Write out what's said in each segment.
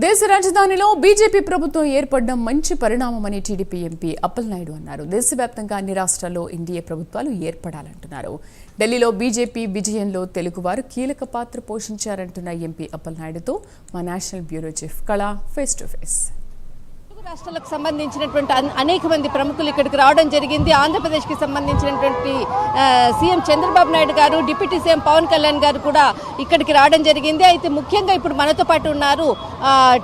దేశ రాజధానిలో బీజేపీ ప్రభుత్వం ఏర్పడడం మంచి పరిణామమని టీడీపీ ఎంపీ అప్పలనాయుడు అన్నారు. దేశవ్యాప్తంగా అన్ని రాష్ట్రాల్లో ఎన్డీఏ ప్రభుత్వాలు ఏర్పడాలంటున్నారు. ఢిల్లీలో బీజేపీ విజయంలో తెలుగువారు కీలక పాత్ర పోషించారంటున్న ఎంపీ అప్పలనాయుడుతో మా national bureau chief Kala face to face రాష్ట్రాలకు సంబంధించినటువంటి అనేక మంది ప్రముఖులు ఇక్కడికి రావడం జరిగింది. ఆంధ్రప్రదేశ్కి సంబంధించినటువంటి సీఎం చంద్రబాబు నాయుడు గారు డిప్యూటీ సీఎం పవన్ కళ్యాణ్ గారు కూడా ఇక్కడికి రావడం జరిగింది. అయితే ముఖ్యంగా ఇప్పుడు మనతో పాటు ఉన్నారు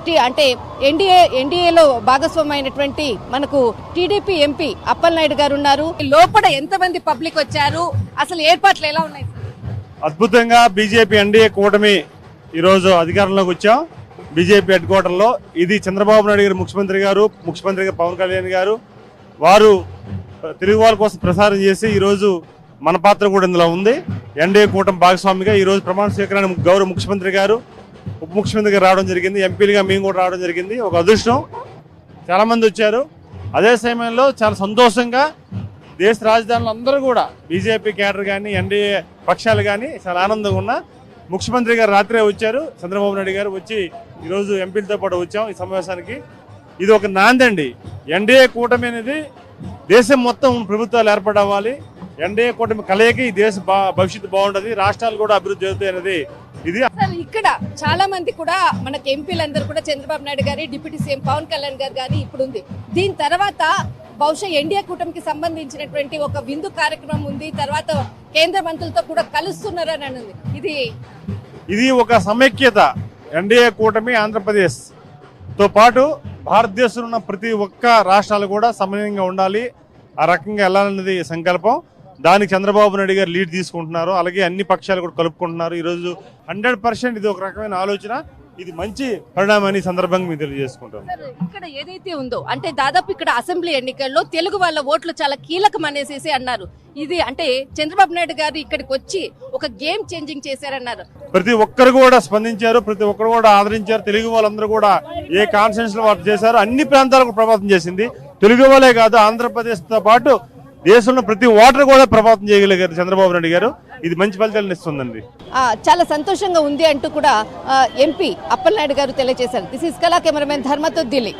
టి- అంటే ఎన్డీఏ ఎన్డీఏలో భాగస్వామైనటువంటి మనకు టీడీపీ ఎంపీ అప్పలనాయుడు గారు ఉన్నారు. లోపల ఎంతమంది పబ్లిక్ వచ్చారు? అసలు ఏర్పాట్లు ఎలా ఉన్నాయి? అద్భుతంగా బీజేపీ ఎన్డీఏ కూటమి ఈరోజు అధికారంలోకి వచ్చాం. బీజేపీ హెడ్ క్వార్టర్లో ఇది చంద్రబాబు నాయుడు గారు ముఖ్యమంత్రి గారు ముఖ్యమంత్రి పవన్ కళ్యాణ్ గారు వారు తెలుగు వాళ్ళ కోసం ప్రసారం చేసి ఈరోజు మన పాత్ర కూడా ఇందులో ఉంది. ఎన్డీఏ కూటమి భాగస్వామిగా ఈరోజు ప్రమాణ స్వీకరణ గౌరవ ముఖ్యమంత్రి గారు ఉప ముఖ్యమంత్రి గారు రావడం జరిగింది. ఎంపీలుగా మేము కూడా రావడం జరిగింది. ఒక అదృష్టం. చాలామంది వచ్చారు. అదే సమయంలో చాలా సంతోషంగా దేశ రాజధానులు అందరూ కూడా బీజేపీ క్యాడర్ కానీ ఎన్డీఏ పక్షాలు కానీ చాలా ఆనందంగా ఉన్నా ముఖ్యమంత్రి గారు రాత్రే వచ్చారు. చంద్రబాబు నాయుడు గారు వచ్చి ఈరోజు ఎంపీలతో పాటు వచ్చాం ఈ సమావేశానికి. ఇది ఒక నాందండి. ఎన్డీఏ కూటమి అనేది దేశం మొత్తం ప్రభుత్వాలు ఏర్పడవ్వాలి ఎన్డీఏ కూటమి కలయిక ఈ దేశ బా- భవిష్యత్తు బాగుంటుంది. రాష్ట్రాలు కూడా అభివృద్ధి అవుతాయి అనేది ఇది. ఇక్కడ చాలా మంది కూడా మనకి ఎంపీలందరూ కూడా చంద్రబాబు నాయుడు గారి డిప్యూటీ సీఎం పవన్ కళ్యాణ్ గారు గారి ఇప్పుడు ఉంది దీని తర్వాత బహుశా ఎన్డీఏ కూటమికి సంబంధించినటువంటి ఒక విందు కార్యక్రమం ఉంది. తర్వాత కేంద్ర మంత్రులతో కూడా కలుస్తున్నారని అని ఇది ఇది ఒక సమైక్యత. ఎన్డీఏ కూటమి ఆంధ్రప్రదేశ్తో పాటు భారతదేశంలో ఉన్న ప్రతి ఒక్క రాష్ట్రాలు కూడా సమన్వయంగా ఉండాలి. ఆ రకంగా వెళ్ళాలన్నది సంకల్పం. దానికి చంద్రబాబు నాయుడు గారు లీడ్ తీసుకుంటున్నారు. అలాగే అన్ని పక్షాలు కూడా కలుపుకుంటున్నారు. ఈరోజు హండ్రెడ్ పర్సెంట్ ఇది ఒక రకమైన ఆలోచన. ఇది మంచి పరిణామాన్ని సందర్భంగా మీకు తెలియజేసుకుంటాం. ఇక్కడ ఏదైతే ఉందో అంటే దాదాపు ఇక్కడ అసెంబ్లీ ఎన్నికల్లో తెలుగు వాళ్ళ ఓట్లు చాలా కీలకం అనేసి అన్నారు. ఇది అంటే చంద్రబాబు నాయుడు గారు ఇక్కడికి వచ్చి ఒక గేమ్ చేంజింగ్ చేశారన్నారు. ప్రతి ఒక్కరు కూడా స్పందించారు ప్రతి ఒక్కరు కూడా ఆదరించారు తెలుగు వాళ్ళందరూ కూడా ఏ కాన్ఫరెన్స్లో వారు చేశారు అన్ని ప్రాంతాలకు ప్రభావితం చేసింది. తెలుగు వాళ్ళే కాదు ఆంధ్రప్రదేశ్తో పాటు దేశంలో ప్రతి ఓటర్ కూడా ప్రభావితం చేయగలిగారు చంద్రబాబు నాయుడు గారు. ఇది మంచి ఫలితాలను ఇస్తుందండి. ఆ, చాలా సంతోషంగా ఉంది అంటూ కూడా ఎంపీ అప్పలనాయుడు గారు తెలియజేశారు. దిస్ ఇస్ కళా కెమెరామెన్ ధర్మతో ఢిల్లీ